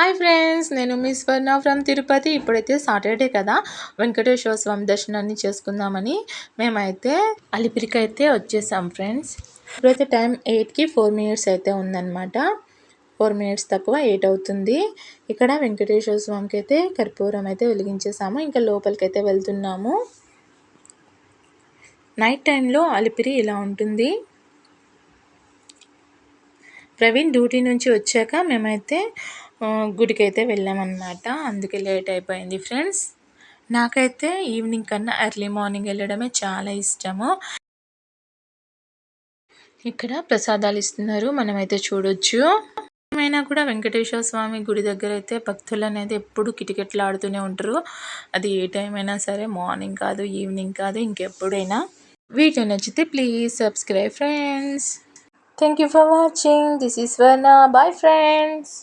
Hi friends నేను మీ స్వర్ణ from Tirupati. ఇప్పుడైతే Saturday కదా. వెంకటేశ్వర స్వామి దర్శనాన్ని చేసుకుందామని మేమైతే అలిపిరికి అయితే వచ్చేసాం ఫ్రెండ్స్. ఇప్పుడైతే టైం ఎయిట్కి ఫోర్ మినిట్స్ అయితే ఉందన్నమాట. ఫోర్ మినిట్స్ తక్కువ ఎయిట్ అవుతుంది. ఇక్కడ వెంకటేశ్వర స్వామికి అయితే కర్పూరం అయితే వెలిగించేసాము. ఇంకా లోపలికి అయితే వెళ్తున్నాము. నైట్ టైంలో అలిపిరి ఇలా ఉంటుంది. ప్రవీణ్ డ్యూటీ నుంచి వచ్చాక మేమైతే గుడికి అయితే వెళ్ళామన్నమాట. అందుకే లేట్ అయిపోయింది ఫ్రెండ్స్. నాకైతే ఈవినింగ్ కన్నా ఎర్లీ మార్నింగ్ వెళ్ళడమే చాలా ఇష్టము. ఇక్కడ ప్రసాదాలు ఇస్తున్నారు. మనమైతే చూడొచ్చు. ఏమైనా కూడా వెంకటేశ్వర స్వామి గుడి దగ్గర అయితే భక్తులు అనేది ఎప్పుడు కిటికెట్లు ఆడుతూనే ఉంటారు. అది ఏ టైం అయినా సరే మార్నింగ్ కాదు ఈవినింగ్ కాదు ఇంకెప్పుడైనా. వీడియో నచ్చితే please subscribe friends. Thank you for watching. This is Varna. Bye friends.